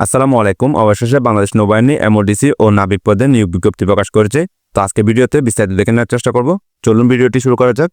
আসসালামু আলাইকুম। অবশেষে বাংলাদেশ নৌবাহিনী, এমওডিসি ও নাবিক পদে নিয়োগ বিজ্ঞপ্তি প্রকাশ করেছে। তো আজকে ভিডিওতে বিস্তারিত দেখে নেওয়ার চেষ্টা করব। চলুন ভিডিওটি শুরু করা যাক।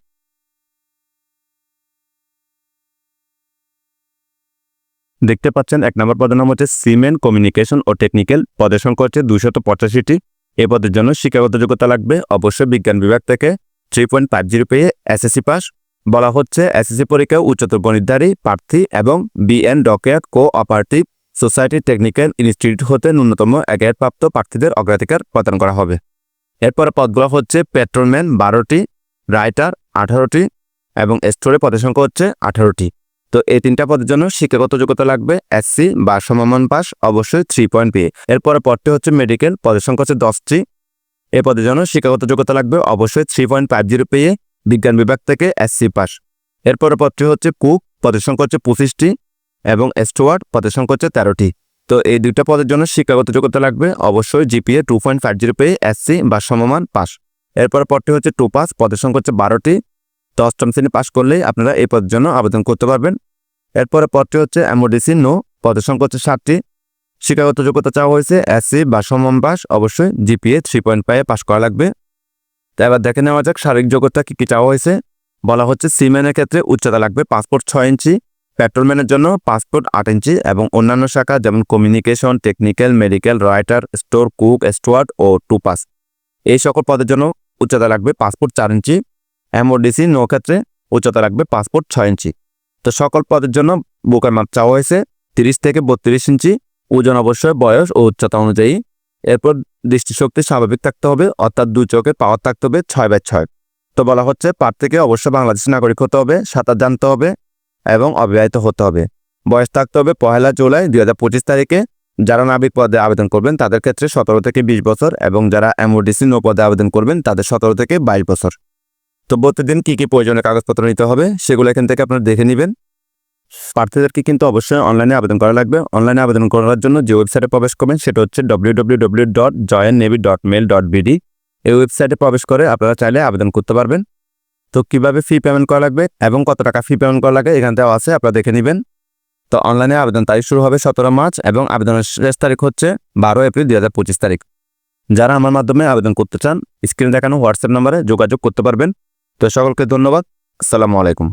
দেখতে পাচ্ছেন, এক নম্বর পদের নাম হচ্ছে সিমেন্ট, কমিউনিকেশন ও টেকনিক্যাল। পদের সংখ্যা হচ্ছে দুশত পঁচাশিটি। এ পদের জন্য শিক্ষাগত যোগ্যতা লাগবে। অবশ্যই বিজ্ঞান বিভাগ থেকে থ্রি পয়েন্ট ফাইভ জিরো পেয়ে এসএসসি পাস। বলা হচ্ছে, এসএসসি পরীক্ষায় উচ্চতর গণিতধারী, প্রার্থী এবং BN dockyard cooperative society technical institute হতে ন্যূনতম একের প্রাপ্ত প্রার্থীদের অগ্রাধিকার প্রদান করা হবে। এরপর পদগুলো হচ্ছে পেট্রোলম্যান বারোটি, রাইটার আঠারোটি এবং স্টোরে পদের সংখ্যা হচ্ছে আঠারোটি। তো এই তিনটা পদের জন্য শিক্ষাগত যোগ্যতা লাগবে এসসি বা সমমান পাস, অবশ্যই থ্রি পয়েন্ট পেয়ে এরপরে পদটি হচ্ছে মেডিকেল পদের সংখ্যা হচ্ছে দশটি। এ পদের জন্য শিক্ষাগত যোগ্যতা লাগবে অবশ্যই থ্রি পয়েন্ট ফাইভ জিরো পেয়ে বিজ্ঞান বিভাগ থেকে এসসি পাস। এরপরে পদটি হচ্ছে কুক পদের সংখ্যা হচ্ছে পঁচিশটি। এবং স্টুয়ার্ড পদের সংখ্যা হচ্ছে তেরোটি। তো এই দুইটা পদের জন্য শিক্ষাগত যোগ্যতা লাগবে অবশ্যই GPA two point five zero পেয়ে এসসি বা সমমান পাস। এরপর পদটি হচ্ছে টু পাস পদের সংখ্যা হচ্ছে বারোটি। তো অষ্টম শ্রেণি পাস করলেই আপনারা এই পদের জন্য আবেদন করতে পারবেন। এরপরে পদটি হচ্ছে এমওডিসি নো, পদের সংখ্যা হচ্ছে ষাটটি। শিক্ষাগত যোগ্যতা চাওয়া হয়েছে এসসি বা সমমান পাস, অবশ্যই জিপিএ থ্রি পয়েন্ট ফাইভে পাস করা লাগবে। তো এবার দেখে নেওয়া যাক শারীরিক যোগ্যতা কী কী চাওয়া হয়েছে। বলা হচ্ছে সিমেনের ক্ষেত্রে উচ্চতা লাগবে পাসপোর্ট ছয় ইঞ্চি। পেট্রোলম্যানের জন্য পাসপোর্ট আট ইঞ্চি এবং অন্যান্য শাখা যেমন communication technical medical writer store cook steward ও টুপাস এই সকল পদের জন্য উচ্চতা লাগবে পাসপোর্ট চার ইঞ্চি এমওডিসি নৌ ক্ষেত্রে উচ্চতা লাগবে পাসপোর্ট ছয় ইঞ্চি। তো সকল পদের জন্য বুকের মাপ চাওয়া হয়েছে তিরিশ থেকে বত্রিশ ইঞ্চি, ওজন অবশ্যই বয়স ও উচ্চতা অনুযায়ী। এরপর দৃষ্টিশক্তি স্বাভাবিক থাকতে হবে, অর্থাৎ দুই চোখের পাওয়ার থাকতে হবে ছয় বাই ছয়। তো বলা হচ্ছে প্রার্থীকে অবশ্যই বাংলাদেশের নাগরিক হতে হবে, সাঁতার জানতে হবে এবং অবিবাহিত হতে হবে। বয়স থাকতে হবে পহেলা জুলাই দুই হাজার পঁচিশ তারিখে। যারা নাবিক পদে আবেদন করবেন, তাদের ক্ষেত্রে সতেরো থেকে বিশ বছর এবং যারা এমওডিসি নৌ পদে আবেদন করবেন, তাদের সতেরো থেকে বাইশ বছর। তো প্রতিদিন কী কী প্রয়োজনীয় কাগজপত্র নিতে হবে, সেগুলো এখান থেকে আপনারা দেখে নেবেন। প্রার্থীদেরকে কিন্তু অবশ্যই অনলাইনে আবেদন করা লাগবে। অনলাইনে আবেদন করার জন্য যে ওয়েবসাইটে প্রবেশ করবেন, সেটা হচ্ছে ডব্লিউ এই ওয়েবসাইটে প্রবেশ করে আপনারা চাইলে আবেদন করতে পারবেন। তো কীভাবে ফি পেমেন্ট করা লাগবে এবং কত টাকা ফি পেমেন্ট করা লাগে এখান থেকে আছে, আপনারা দেখে নেবেন। তো অনলাইনে আবেদন তারিখ শুরু হবে সতেরো মার্চ এবং আবেদনের শেষ তারিখ হচ্ছে বারো এপ্রিল দু হাজার পঁচিশ তারিখ। যারা আমার মাধ্যমে আবেদন করতে চান স্ক্রিনে দেখানো হোয়াটসঅ্যাপ নম্বরে যোগাযোগ করতে পারবেন। তো সকলকে ধন্যবাদ। আসসালামু আলাইকুম।